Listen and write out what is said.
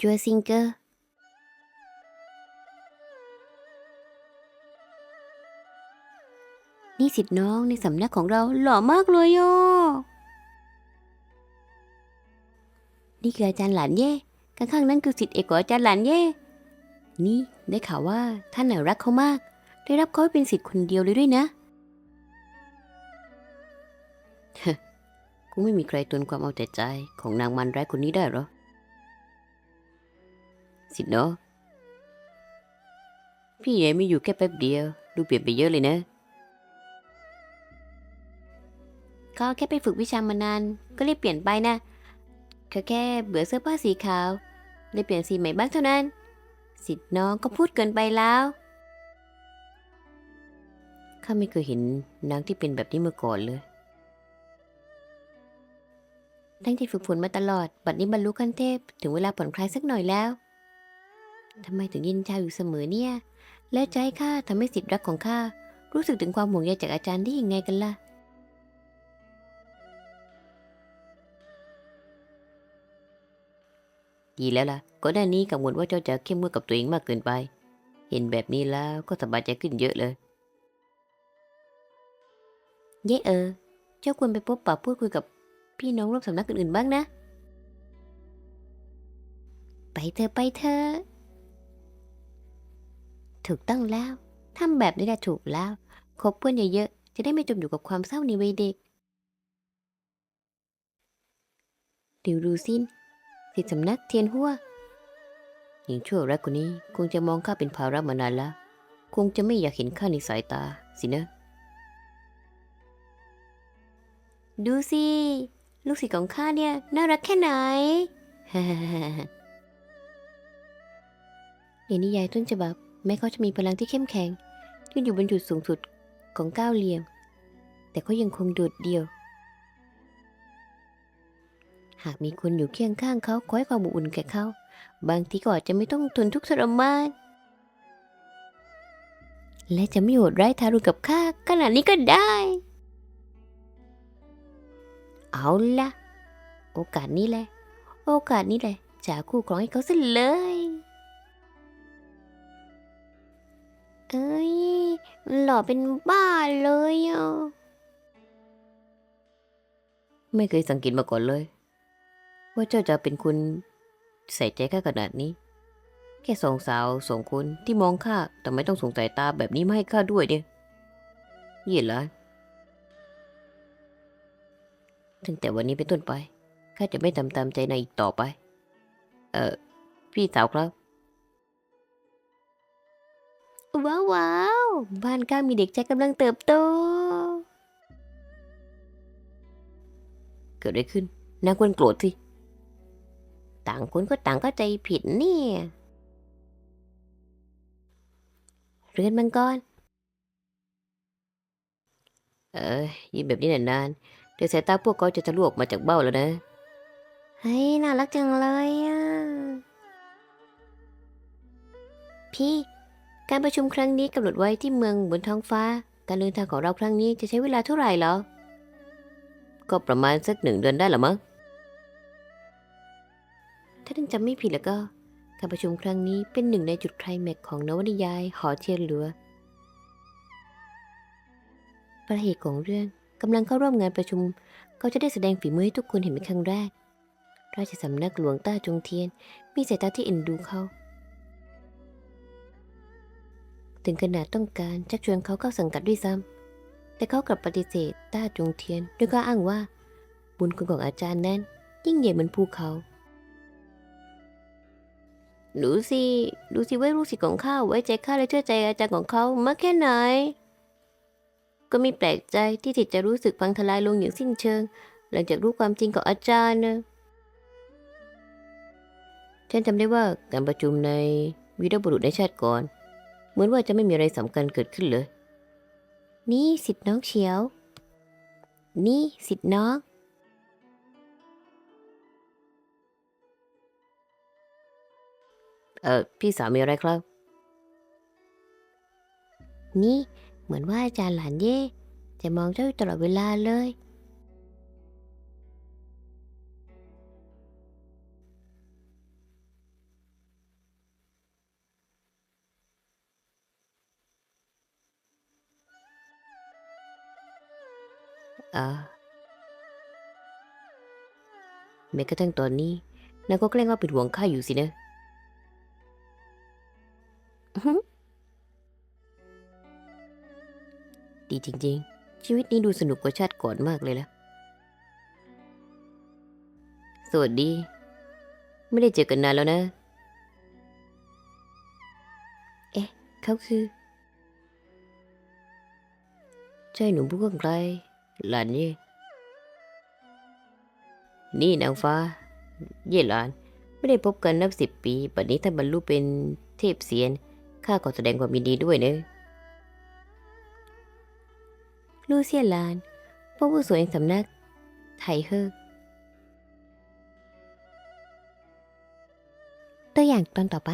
จัวซิงเกอร์นี่สิทธิ์น้องในสำนักของเราหล่อมากเลยอะนี่คืออาจารย์หลานเย่ข้างๆนั้นคือสิทธิ์เอกของอาจารย์หลานเย่ นี่ได้ข่าวว่าท่านน่ะรักเขามาก ได้รับเขาไว้เป็นสิทธิ์คนเดียวเลยด้วยนะคงไม่มีใครทนความเอาแต่ใจของนางมันร้ายคนนี้ได้หรอ สิเนาะพี่ใหญ่ไม่อยู่แค่แป๊บเดียว ดูเปลี่ยนไปเยอะเลยนะเขาแค่ไปฝึกวิชามานาน ก็เลยเปลี่ยนไปนะเขาแค่เบื่อเสื้อผ้าสีขาวเลยเปลี่ยนสีใหม่บ้างเท่านั้น สิทธิ์น้องก็พูดเกินไปแล้วข้าไม่เคยเห็นนางที่เป็นแบบนี้มาก่อนเลยทั้งที่ฝึกฝนมาตลอด บัดนี้บรรลุขั้นเทพ ถึงเวลาผ่อนคลายสักหน่อยแล้ว ทำไมถึงยินชาอยู่เสมอเนี่ย และใจข้าทำให้สิทธิ์รักของข้ารู้สึกถึงความห่วงใยจากอาจารย์ได้ยังไงกันล่ะ ดีแล้วล่ะก่อนหน้านี้กังวลว่าเจ้าจะเข้มงวดกับตัวเองมากเกินไป เห็นแบบนี้แล้วก็สบายใจขึ้นเยอะเลย เย่เออ เจ้าควรไปพบปะพูดคุยกับพี่น้องร่วมสำนักอื่นๆบ้างนะ ไปเถอะไปเถอะ ถูกต้องแล้วทำแบบนี้แหละถูกแล้วคบเพื่อนเยอะๆจะได้ไม่จมอยู่กับความเศร้าในวัยเด็กเดี๋ยวดูสินสิทธิสำนักเทียนหัวหญิงชั่วร้ายคนนี้คงจะมองข้าเป็นภาระมานานแล้ว คงจะไม่อยากเห็นข้าในสายตาสินะ ดูสิ ลูกศิษย์ของข้าเนี่ย น่ารักแค่ไหน ในนิยายต้นฉบับ แม้เขาจะมีพลังที่เข้มแข็งยืนอยู่บนจุดสูงสุดของก้าวเหลี่ยม แต่เขายังคงโดดเดี่ยว หากมีคนอยู่เคียงข้างเขาคอยความอบอุ่นแก่เขา บางทีก็อาจจะไม่ต้องทนทุกข์ทรมานและจะไม่โหดร้ายทารุณกับข้าขนาดนี้ก็ได้ เอาละโอกาสนี้แหละ โอกาสนี้แหละจะคู่ครองให้เขาซะเลย เอ้ยหล่อเป็นบ้าเลยอะไม่เคยสังเกตมาก่อนเลย ว่าเจ้าจะเป็นคนใส่ใจข้าขนาดนี้ แค่สองสาวสองคนที่มองข้าแต่ไม่ต้องสงสัยตาแบบนี้มาให้ข้าด้วยเนี่ยเยี่ยละตั้งแต่วันนี้เป็นต้นไปข้าจะไม่ทำตามใจนายอีกต่อไป เออพี่สาวครับ ว้าวว้าวบ้านข้ามีเด็กชายกำลังเติบโต เกิดอะไรขึ้นนางควรโกรธสิ ต่างคนก็ต่างเข้าใจผิดเนี่ย เรือนมังกร เออยิ้มแบบนี้นานๆ เดี๋ยวสายตาพวกเขาจะทะลุออกมาจากเบ้าแล้วนะ เฮ้ย น่ารักจังเลยอะ พี่ การประชุมครั้งนี้กำหนดไว้ที่เมืองบนท้องฟ้า การเดินทางของเราครั้งนี้จะใช้เวลาเท่าไหร่เหรอ ก็ประมาณสักหนึ่งเดือนได้หรอมั้ง ถ้าท่านจำไม่ผิดแล้วก็ การประชุมครั้งนี้เป็นหนึ่งในจุดไคลแม็กซ์ของนวนิยายหอเทียนเหลือพระเอกของเรื่องกำลังเข้าร่วมงานประชุม เขาจะได้แสดงฝีมือให้ทุกคนเห็นเป็นครั้งแรก ราชสำนักหลวงต้าจงเทียน มีสายตาที่เอ็นดูเขา ถึงขนาดต้องการชักชวนเขาเข้าสังกัดด้วยซ้ำแต่เขากลับปฏิเสธต้าจงเทียนด้วยก็อ้างว่า บุญคุณของอาจารย์นั้น ยิ่งใหญ่เหมือนภูเขาดูสิดูสิว่าลูกศิษย์ของข้าไว้ใจข้าและเชื่อใจอาจารย์ของเขามากแค่ไหน ก็ไม่แปลกใจที่สิทธิ์จะรู้สึกพังทลายลงอย่างสิ้นเชิง หลังจากรู้ความจริงของอาจารย์นะฉันจำได้ว่าการประชุมในวีรบุรุษในชาติก่อนเห มือนว่าจะไม่มีอะไรสำคัญเกิดขึ้นเลย นี่สิทธิ์น้องเฉียว นี่สิทธิ์น้อง เออพี่สาวมีอะไรครับ นี่เหมือนว่าอาจารย์หลานเย่จะมองเจ้าอยู่ตลอดเวลาเลยาแม้กระทั่งตอนนี้นายก็แกล้งว่าเป็นห่วงข้าอยู่สินะอื้อหือดีจริง ๆ ชีวิตนี้ดูสนุกกว่าชาติก่อนมากเลยละสวัสดี ไม่ได้เจอกันนานแล้วนะ เอ๊ะ เขาคือใช่หนุ่มผู้กำไกล หลานเย่นี่นางฟ้า เย่หลาน ไม่ได้พบกันนับสิบปีปัจนี้ท่านบรรลุเป็นเทพเสียน ข้าขอแสดงความยินดีด้วยเนะลูเซียนหลานพวกผู้สวยแห่งสำนัก ไทเฮอร์ตัวอย่างตอนต่อไป